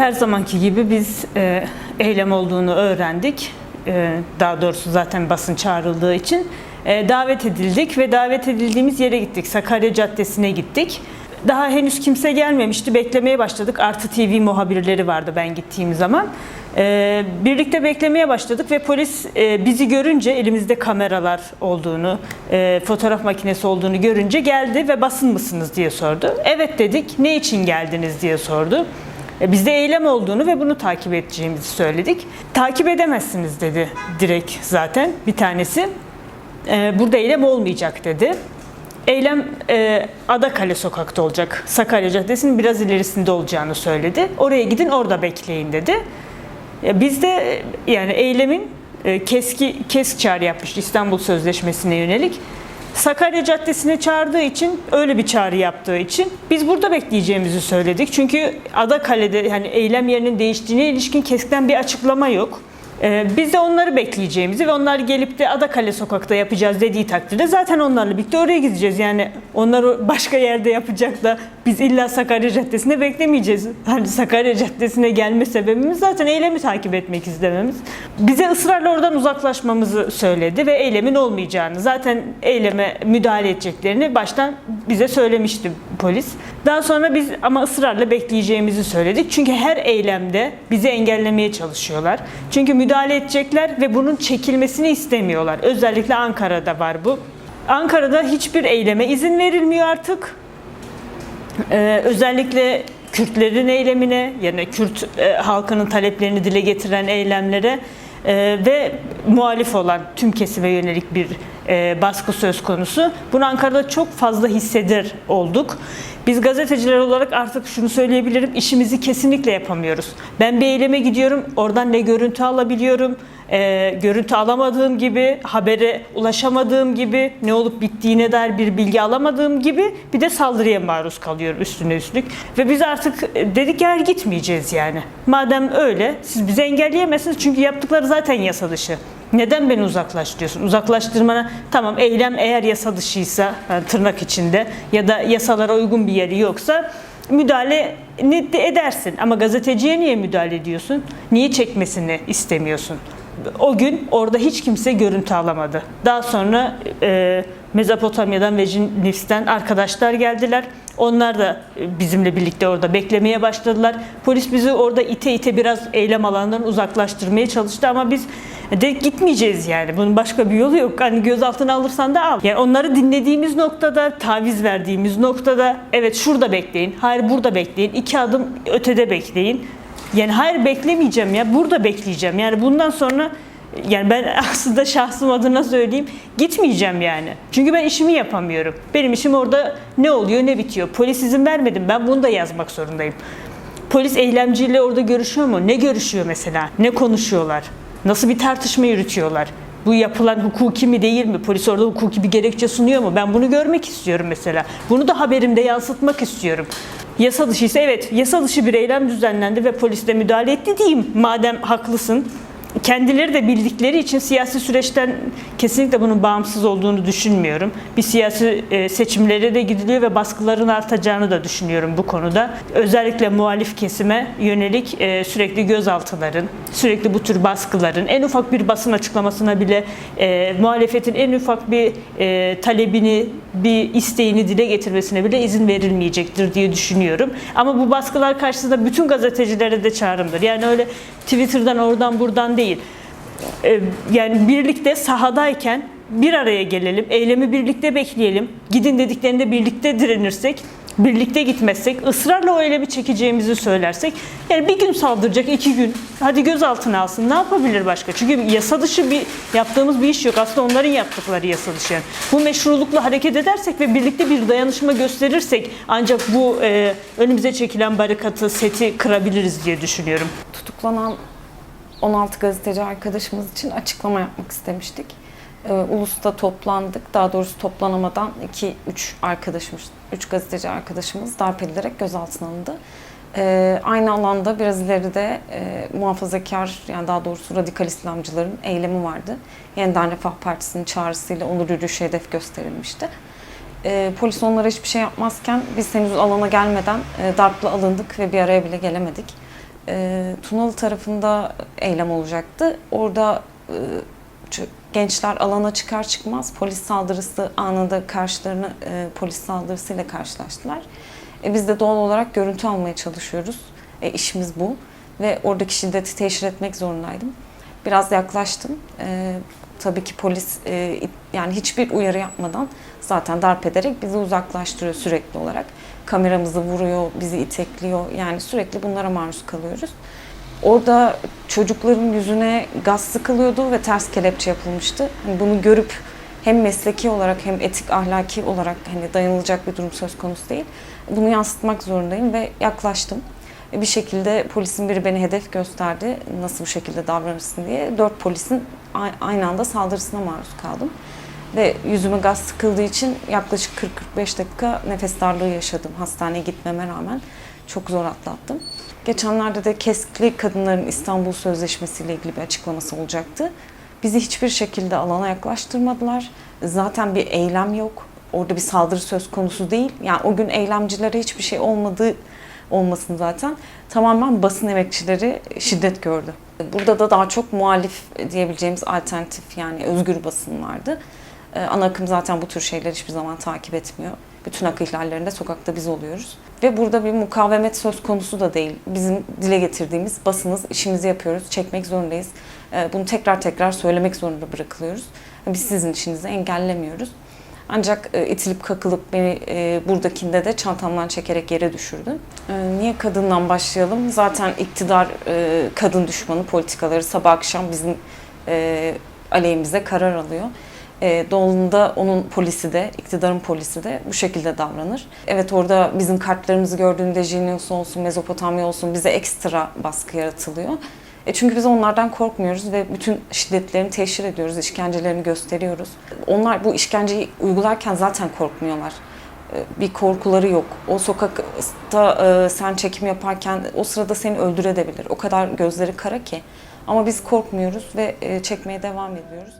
Her zamanki gibi biz e, eylem olduğunu öğrendik. E, daha doğrusu zaten basın çağrıldığı için e, davet edildik ve davet edildiğimiz yere gittik. Sakarya Caddesi'ne gittik. Daha henüz kimse gelmemişti. Beklemeye başladık. Artı TV muhabirleri vardı ben gittiğim zaman. E, birlikte beklemeye başladık ve polis e, bizi görünce elimizde kameralar olduğunu, e, fotoğraf makinesi olduğunu görünce geldi ve basın mısınız diye sordu. Evet dedik. Ne için geldiniz diye sordu. E, Bizde eylem olduğunu ve bunu takip edeceğimizi söyledik. Takip edemezsiniz dedi direkt zaten bir tanesi. E, Burada eylem olmayacak dedi. Eylem e, Adakale sokakta olacak. Sakarya Caddesi'nin biraz ilerisinde olacağını söyledi. Oraya gidin orada bekleyin dedi. E, Biz de e, yani eylemin e, keski kesk çağrı yapmıştı İstanbul Sözleşmesi'ne yönelik. Sakarya Caddesi'ne çağırdığı için öyle bir çağrı yaptığı için biz burada bekleyeceğimizi söyledik. Çünkü Adakale'de yani eylem yerinin değiştiğine ilişkin keskten bir açıklama yok. Ee, biz de onları bekleyeceğimizi ve onlar gelip de Adakale sokakta yapacağız dediği takdirde zaten onlarla birlikte oraya gideceğiz. Yani onlar başka yerde yapacak da biz illa Sakarya Caddesi'ne beklemeyeceğiz. Hani Sakarya Caddesi'ne gelme sebebimiz zaten eylemi takip etmek istememiz. Bize ısrarla oradan uzaklaşmamızı söyledi ve eylemin olmayacağını, zaten eyleme müdahale edeceklerini baştan bize söylemişti polis. Daha sonra biz ama ısrarla bekleyeceğimizi söyledik. Çünkü her eylemde bizi engellemeye çalışıyorlar. Çünkü müdahale edecekler ve bunun çekilmesini istemiyorlar. Özellikle Ankara'da var bu. Ankara'da hiçbir eyleme izin verilmiyor artık. Ee, özellikle Kürtlerin eylemine, yani Kürt e, halkının taleplerini dile getiren eylemlere e, ve muhalif olan tüm kesime yönelik bir e, baskı söz konusu. Bunu Ankara'da çok fazla hisseder olduk. Biz gazeteciler olarak artık şunu söyleyebilirim, işimizi kesinlikle yapamıyoruz. Ben bir eyleme gidiyorum, oradan ne görüntü alabiliyorum, e, görüntü alamadığım gibi, habere ulaşamadığım gibi, ne olup bittiğine dair bir bilgi alamadığım gibi bir de saldırıya maruz kalıyorum üstüne üstlük. Ve biz artık e, dedik ya gitmeyeceğiz yani. Madem öyle, siz bizi engelleyemezsiniz çünkü yaptıkları zaten yasa dışı. Neden beni uzaklaştırıyorsun? Uzaklaştırmana tamam eylem eğer yasa dışıysa yani tırnak içinde ya da yasalara uygun bir yeri yoksa müdahale edersin. Ama gazeteciye niye müdahale ediyorsun? Niye çekmesini istemiyorsun? O gün orada hiç kimse görüntü alamadı. Daha sonra e, Mezopotamya'dan ve Nifs'ten arkadaşlar geldiler. Onlar da e, bizimle birlikte orada beklemeye başladılar. Polis bizi orada ite ite biraz eylem alanından uzaklaştırmaya çalıştı ama biz de gitmeyeceğiz yani. Bunun başka bir yolu yok. Hani gözaltına alırsan da al. Yani onları dinlediğimiz noktada, taviz verdiğimiz noktada evet şurada bekleyin, hayır burada bekleyin, iki adım ötede bekleyin. Yani hayır beklemeyeceğim ya, burada bekleyeceğim. Yani bundan sonra yani ben aslında şahsım adına söyleyeyim gitmeyeceğim yani. Çünkü ben işimi yapamıyorum. Benim işim orada ne oluyor ne bitiyor. Polis izin vermedim ben bunu da yazmak zorundayım. Polis eylemciyle orada görüşüyor mu? Ne görüşüyor mesela? Ne konuşuyorlar? Nasıl bir tartışma yürütüyorlar? Bu yapılan hukuki mi değil mi? Polis orada hukuki bir gerekçe sunuyor mu? Ben bunu görmek istiyorum mesela. Bunu da haberimde yansıtmak istiyorum. Yasa dışı ise evet yasa dışı bir eylem düzenlendi ve polis de müdahale etti diyeyim. Madem haklısın kendileri de bildikleri için siyasi süreçten kesinlikle bunun bağımsız olduğunu düşünmüyorum. Bir siyasi e, seçimlere de gidiliyor ve baskıların artacağını da düşünüyorum bu konuda. Özellikle muhalif kesime yönelik e, sürekli gözaltıların, sürekli bu tür baskıların, en ufak bir basın açıklamasına bile e, muhalefetin en ufak bir talebini, bir isteğini dile getirmesine bile izin verilmeyecektir diye düşünüyorum. Ama bu baskılar karşısında bütün gazetecilere de çağrımdır. Yani öyle Twitter'dan oradan buradan değil. Ee, Yani birlikte sahadayken bir araya gelelim, eylemi birlikte bekleyelim. Gidin dediklerinde birlikte direnirsek, birlikte gitmezsek, ısrarla o eylemi çekeceğimizi söylersek, yani bir gün saldıracak, iki gün, hadi gözaltına alsın, ne yapabilir başka? Çünkü yasa dışı bir yaptığımız bir iş yok. Aslında onların yaptıkları yasa dışı. Yani. Bu meşrulukla hareket edersek ve birlikte bir dayanışma gösterirsek ancak bu e, önümüze çekilen barikatı, seti kırabiliriz diye düşünüyorum. tutuklanan 16 gazeteci arkadaşımız için açıklama yapmak istemiştik. Ee, Ulus'ta toplandık. Daha doğrusu toplanamadan 2-3 arkadaşımız, 3 gazeteci arkadaşımız darp edilerek gözaltına alındı. Ee, aynı alanda biraz ileride e, muhafazakar yani daha doğrusu radikal İslamcıların eylemi vardı. Yeniden Refah Partisi'nin çağrısıyla onur yürüyüşü hedef gösterilmişti. Ee, polis onlara hiçbir şey yapmazken biz henüz alana gelmeden e, darpla alındık ve bir araya bile gelemedik. e, Tunalı tarafında eylem olacaktı. Orada e, ç- gençler alana çıkar çıkmaz polis saldırısı anında karşılarına e, polis saldırısıyla karşılaştılar. E, biz de doğal olarak görüntü almaya çalışıyoruz. E, işimiz bu ve oradaki şiddeti teşhir etmek zorundaydım. Biraz yaklaştım. E, tabii ki polis e, yani hiçbir uyarı yapmadan zaten darp ederek bizi uzaklaştırıyor sürekli olarak. Kameramızı vuruyor, bizi itekliyor. Yani sürekli bunlara maruz kalıyoruz. Orada çocukların yüzüne gaz sıkılıyordu ve ters kelepçe yapılmıştı. Hani bunu görüp hem mesleki olarak hem etik ahlaki olarak hani dayanılacak bir durum söz konusu değil. Bunu yansıtmak zorundayım ve yaklaştım. Bir şekilde polisin biri beni hedef gösterdi nasıl bu şekilde davranırsın diye. Dört polisin aynı anda saldırısına maruz kaldım. Ve yüzüme gaz sıkıldığı için yaklaşık 40-45 dakika nefes darlığı yaşadım hastaneye gitmeme rağmen. Çok zor atlattım. Geçenlerde de Keskli Kadınların İstanbul Sözleşmesi ile ilgili bir açıklaması olacaktı. Bizi hiçbir şekilde alana yaklaştırmadılar. Zaten bir eylem yok. Orada bir saldırı söz konusu değil. Yani o gün eylemcilere hiçbir şey olmadığı olmasın zaten. Tamamen basın emekçileri şiddet gördü. Burada da daha çok muhalif diyebileceğimiz alternatif yani özgür basın vardı. Ee, Ana akım zaten bu tür şeyleri hiçbir zaman takip etmiyor. Bütün hak ihlallerinde sokakta biz oluyoruz. Ve burada bir mukavemet söz konusu da değil. Bizim dile getirdiğimiz basınız, işimizi yapıyoruz, çekmek zorundayız. Ee, Bunu tekrar tekrar söylemek zorunda bırakılıyoruz. Biz sizin işinizi engellemiyoruz. Ancak e, itilip kakılıp beni e, buradakinde de çantamdan çekerek yere düşürdü. E, niye kadından başlayalım? Zaten iktidar e, kadın düşmanı politikaları sabah akşam bizim aleyhimize karar alıyor. E, doğalında onun polisi de, iktidarın polisi de bu şekilde davranır. Evet orada bizim kartlarımızı gördüğünde Jinius olsun, Mezopotamya olsun bize ekstra baskı yaratılıyor. E çünkü biz onlardan korkmuyoruz ve bütün şiddetlerini teşhir ediyoruz, işkencelerini gösteriyoruz. Onlar bu işkenceyi uygularken zaten korkmuyorlar. E, Bir korkuları yok. O sokakta e, sen çekim yaparken o sırada seni öldürebilir. O kadar gözleri kara ki. Ama biz korkmuyoruz ve e, çekmeye devam ediyoruz.